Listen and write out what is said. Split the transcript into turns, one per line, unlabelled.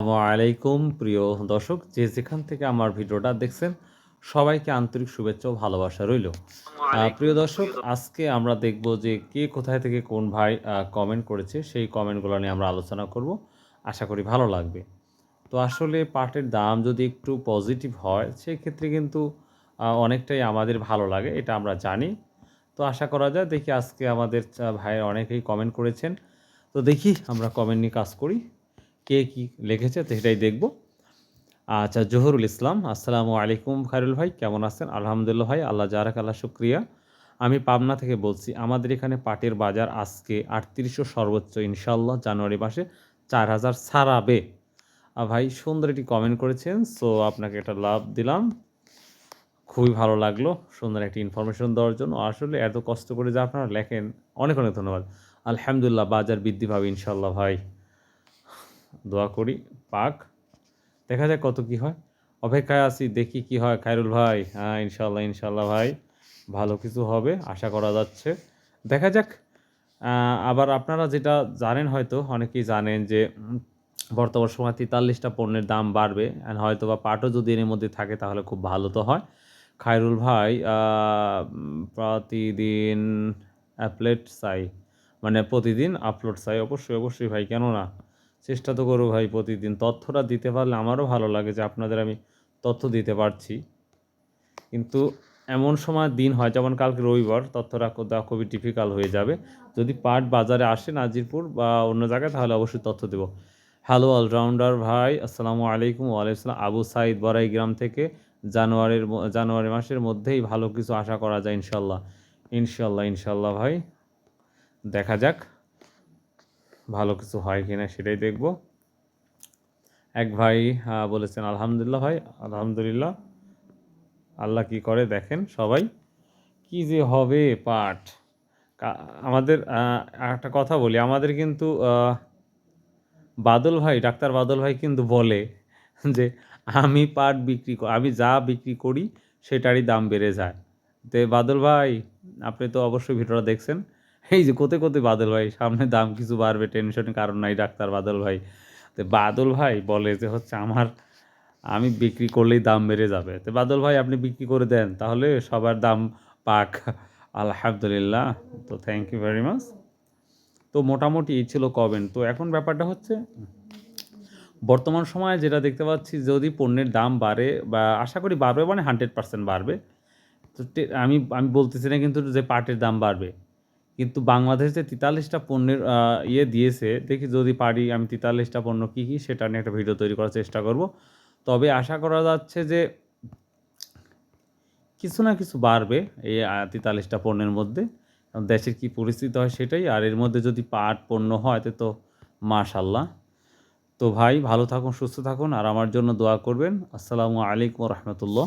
আসসালামু আলাইকুম প্রিয় দর্শক। যে যেখান থেকে আমার ভিডিওটা দেখছেন সবাইকে আন্তরিক শুভেচ্ছা ও ভালোবাসা রইল। প্রিয় দর্শক আজকে আমরা দেখব যে কে কোথায় থেকে কোন ভাই কমেন্ট করেছে। সেই কমেন্টগুলো নিয়ে আমরা আলোচনা করব। আশা করি ভালো লাগবে। তো আসলে পাটের দাম যদি একটু পজিটিভ হয় সেক্ষেত্রে কিন্তু অনেকটাই আমাদের ভালো লাগে এটা আমরা জানি। তো আশা করা যায় দেখি আজকে আমাদের ভাই অনেকেই কমেন্ট করেছেন। তো দেখি আমরা কমেন্ট নিয়ে কাজ করি। কে কি লিখেছে তো সেটাই দেখব। আচ্ছা জহুরুল ইসলাম আসসালামু আলাইকুম খায়রুল ভাই কেমন আছেন? আলহামদুলিল্লাহ ভাই আল্লাহ জারাক আল্লাহ শুক্রিয়া। আমি পাবনা থেকে বলছি আমাদের এখানে পাটের বাজার আজকে আটত্রিশশো সর্বোচ্চ ইনশাল্লাহ জানুয়ারি মাসে চার হাজার আহ, ভাই সুন্দর একটি কমেন্ট করেছেন সো আপনাকে একটা লাভ দিলাম। খুবই ভালো লাগল সুন্দর একটি ইনফরমেশন দেওয়ার জন্য। আসলে এত কষ্ট করে যে আপনারা লেখেন অনেক অনেক ধন্যবাদ। আলহামদুলিল্লাহ বাজার বৃদ্ধি পাবে ইনশাল্লাহ ভাই। দোয়া করি, পাক। দেখা যাক কত কি হয়। অপেক্ষায় আছি, দেখি কি হয়। খায়রুল ভাই হ্যাঁ ইনশাল্লাহ ইনশাল্লাহ ভাই, ভালো কিছু হবে, আশা করা যাচ্ছে। দেখা যাক আবার আপনারা যেটা জানেন হয়তো, অনেকেই জানেন যে বর্তমান সময় তেতাল্লিশটা পণ্যের দাম বাড়বে অ্যান্ড হয়তো বা পাটও যদি এর মধ্যে থাকে, তাহলে খুব ভালো তো হয়। খায়রুল ভাই প্রতিদিন অ্যাপলেট চাই মানে প্রতিদিন আপলোড চাই, অবশ্যই অবশ্যই ভাই কেন না চেষ্টা তো করব ভাই প্রতিদিন। তথ্যটা দিতে পারলে আমারও ভালো লাগে যে আপনাদের আমি তথ্য দিতে পারছি। কিন্তু এমন সময় দিন হয়, যেমন কালকে রবিবার, তথ্যটা কো- দেওয়া খুবই ডিফিকাল্ট হয়ে যাবে। যদি পাট বাজারে আসে নাজিরপুর বা অন্য জায়গায়, তাহলে অবশ্যই তথ্য দেবো। হ্যালো অলরাউন্ডার ভাই, আসসালামু আলাইকুম। ওয়ালাইকুম আসসালাম। আবু সাইদ বরাই গ্রাম থেকে জানুয়ারির জানুয়ারি মাসের মধ্যেই ভালো কিছু আশা করা যায় ইনশাল্লাহ। ইনশাল্লাহ ইনশাল্লাহ ভাই। দেখা যাক। ভালো কিছু হয় কি না সেটাই দেখব। এক ভাই বলেছেন, আলহামদুলিল্লাহ ভাই, আলহামদুলিল্লাহ। আল্লাহ কি করে দেখেন সবাই? কি যে হবে পাঠ। আমাদের একটা কথা বলি, আমাদের কিন্তু বাদল ভাই, ডাক্তার বাদল ভাই কিন্তু বলে যে, আমি পাট বিক্রি আমি যা বিক্রি করি, সেটারই দাম বেড়ে যায়। তো বাদল ভাই, আপনি তো অবশ্যই ভিডিওটা দেখছেন এই যে কোথায় কোথায় বাদল ভাই? সামনে দাম কিছু বাড়বে টেনশনের কারণ নাই ডাক্তার বাদল ভাই। তো বাদল ভাই বলে যে হচ্ছে আমার, আমি বিক্রি করলেই দাম বেড়ে যাবে। তো বাদল ভাই, আপনি বিক্রি করে দেন, তাহলে সবার দাম পাক। আলহামদুলিল্লাহ, তো থ্যাংক ইউ ভেরি মাচ তো মোটামুটি এই ছিল কবেন তো এখন ব্যাপারটা হচ্ছে, বর্তমান সময়ে যেটা দেখতে পাচ্ছি, যদি পণ্যের দাম বাড়ে বা আশা করি বাড়বে মানে হান্ড্রেড পার্সেন্ট বাড়বে। তো তে- আমি আমি বলতেছি না কিন্তু যে পাটের দাম বাড়বে। কিন্তু বাংলাদেশ যে তেতাল্লিশটা পণ্যের ইয়ে দিয়েছে। দেখি যদি পারি আমি তেতাল্লিশটা পণ্য কী কী সেটা নিয়ে একটা ভিডিও তৈরি করার চেষ্টা করব। তবে আশা করা যাচ্ছে যে কিছু না কিছু বাড়বে এই তেতাল্লিশটা পণ্যের মধ্যে। দেশের কী পরিস্থিতি হয় সেটাই। আর এর মধ্যে যদি পাট পণ্য হয় তো মাশাল্লাহ তো ভাই ভালো থাকুন, সুস্থ থাকুন। আর আমার জন্য দোয়া করবেন। আসসালামু আলাইকুম রহমতুল্লাহ।